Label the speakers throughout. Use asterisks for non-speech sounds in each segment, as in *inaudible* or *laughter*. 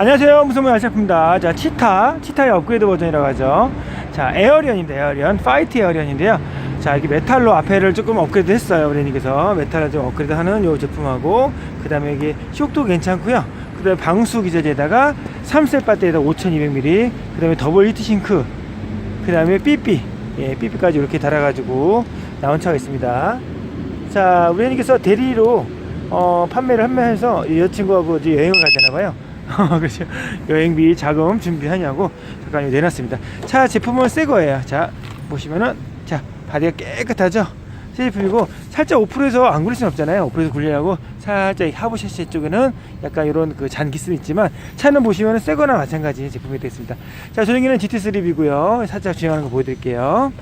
Speaker 1: 안녕하세요. 무소문 알샤프입니다. 자 치타 치타의 업그레이드 버전이라고 하죠. 자 에어리언인데 에어리언 파이트 에어리언인데요. 자 이게 메탈로 앞에를 조금 업그레이드 했어요 브레니께서. 메탈을 좀 업그레이드 하는 요 제품하고 그 다음에 이게 쇼도 괜찮고요. 그 다음에 방수 기저제에다가 3셀 배터리에다 5200ml 그 다음에 더블 히트 싱크 그 다음에 삐삐. 예 삐삐까지 이렇게 달아가지고 나온 차가 있습니다. 자 우리님께서 대리로 어, 판매를 판매해서 이 여자친구하고 여행을 가잖아요 *laughs* 그렇죠. 여행비 자금 준비하냐고 잠깐 내놨습니다. 차 제품은 새 거예요. 자 보시면은 자 바디가 깨끗하죠? 새 제품이고 살짝 오프로에서 안 굴릴 순 없잖아요. 오프로에서 굴리려고 살짝 이 하부 셔시 쪽에는 약간 이런 그 잔기스는 있지만 차는 보시면은 새 거나 마찬가지 제품이 되겠습니다. 자 저녁에는 GT3B고요. 살짝 주행하는 거 보여드릴게요.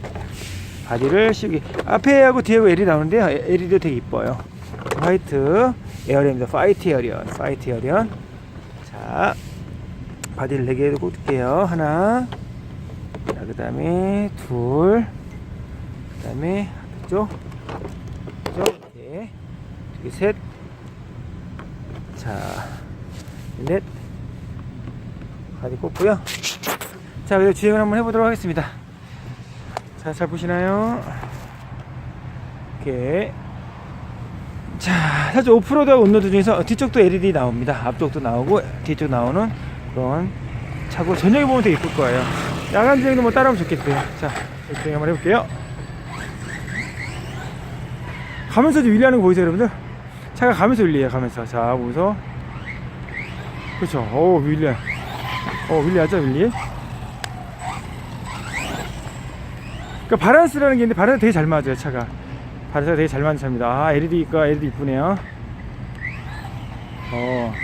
Speaker 1: 바디를 씌우기 앞에하고 뒤에하고 LED 나오는데요. LED도 되게 이뻐요. 화이트 에어리언입니다. 파이트 에어리언 파이트 에어리언 자 바디를 4개 꽂을게요. 하나 자 그 다음에 둘 그 다음에 이쪽 이쪽 이렇게 셋 자 넷. 바디 꽂고요. 자 그리고 주행을 한번 해보도록 하겠습니다. 자, 잘 보시나요? 이렇게. 자, 사실 오프로드하고 온로드 중에서 뒤쪽도 LED 나옵니다. 앞쪽도 나오고 뒤쪽 나오는 그런 차고 저녁에 보면 되게 이쁠 거예요. 야간 주행도 뭐 따라하면 좋겠고요. 자, 주행 한번 해볼게요. 가면서 좀 윌리하는 거 보이세요, 여러분들? 차가 가면서 윌리해요, 가면서. 자, 보면서. 그렇죠. 오, 윌리. 어, 윌리하죠, 윌리? 그러니까 바란스라는 게 있는데 바란스 되게 잘 맞아요 차가 바란스가 되게 잘 차입니다. 아 LED가 LED 이쁘네요. 어.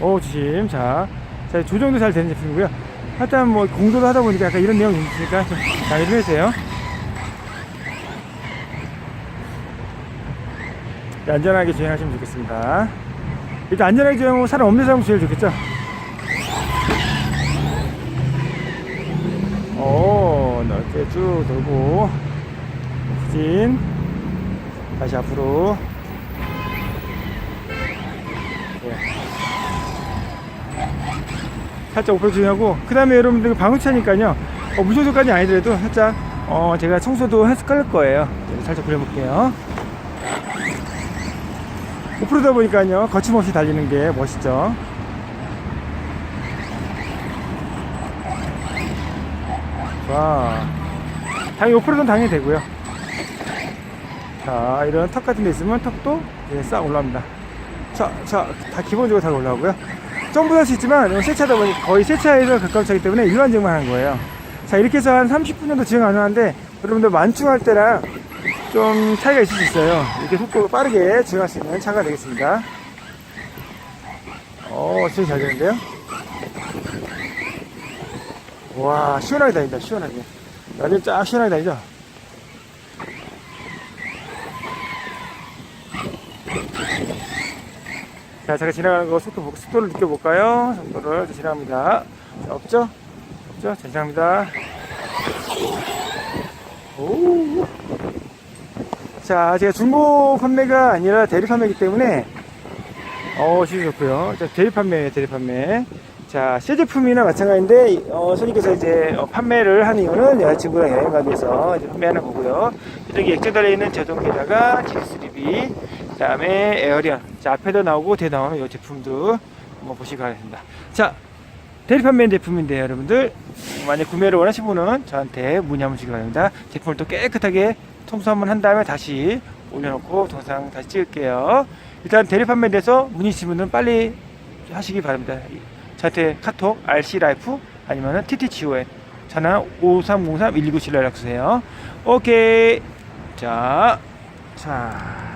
Speaker 1: 오 조심. 자, 자 조정도 잘 되는 제품이고요. 하여튼 뭐 공도를 하다 보니까 약간 이런 내용이 있으니까 *laughs* 좀잘 해주세요. 네, 안전하게 주행하시면 좋겠습니다. 일단 안전하게 주행하고 사람 없는 사람 제일 좋겠죠 오 넓게 쭉 돌고 후진. 다시 앞으로. 예. 살짝 오프로 주행하고. 그 다음에 여러분들 방울차니까요. 어, 무청소까지 아니더라도 살짝 어, 제가 청소도 해서 깔 거예요. 네, 살짝 그려볼게요. 오프로다 보니까요 거침없이 달리는 게 멋있죠? 와 당연히 오프로드는 당연히 되고요. 자 이런 턱 같은 데 있으면 턱도 이제 싹 올라옵니다. 자, 자, 다 기본적으로 다 올라오고요. 점프할 수 있지만 이건 새 차다 보니 거의 새 차에서 가까운 차이기 때문에 일반적만 하는 거예요. 자 이렇게 해서 한 30분 정도 주행 가능한데 여러분들 만충할 때랑 좀 차이가 있을 수 있어요. 이렇게 속도가 빠르게 주행할 수 있는 차가 되겠습니다. 어 주행 잘 되는데요? 와 시원하게 다닌다. 시원하게 완전 쫙 시원하게 다니죠 자 제가 지나가는 거 속도, 보- 속도를 느껴볼까요? 속도를 자, 지나갑니다. 자, 없죠? 없죠? 자, 지나갑니다. 오. 자 제가 중고 판매가 아니라 대리 판매이기 때문에 어 진짜 좋고요. 자 대리 판매예요 대리 판매 자, 새 제품이나 마찬가지인데, 어, 손님께서 이제 어, 판매를 하는 이유는 여자친구랑 여행 가기 위해서 이제 판매하는 거고요. 여기 액정 달려있는 제동기에다가 G3B, 그 다음에 에어리언. 자, 앞에도 나오고 뒤에 나오는 이 제품도 한번 보시기 바랍니다. 자, 대리 판매 제품인데 여러분들, 만약 구매를 원하시는 분은 저한테 문의 한번 주기 바랍니다. 제품을 또 깨끗하게 청소 한번 한 다음에 다시 올려놓고 동상 다시 찍을게요. 일단 대리 판매에 대해서 문의 주신 분은 빨리 하시기 바랍니다. 저한테 카톡 rc라이프 아니면은 ttgon 전화 5303-119 7로 연락 주세요. 오케이. 자, 자.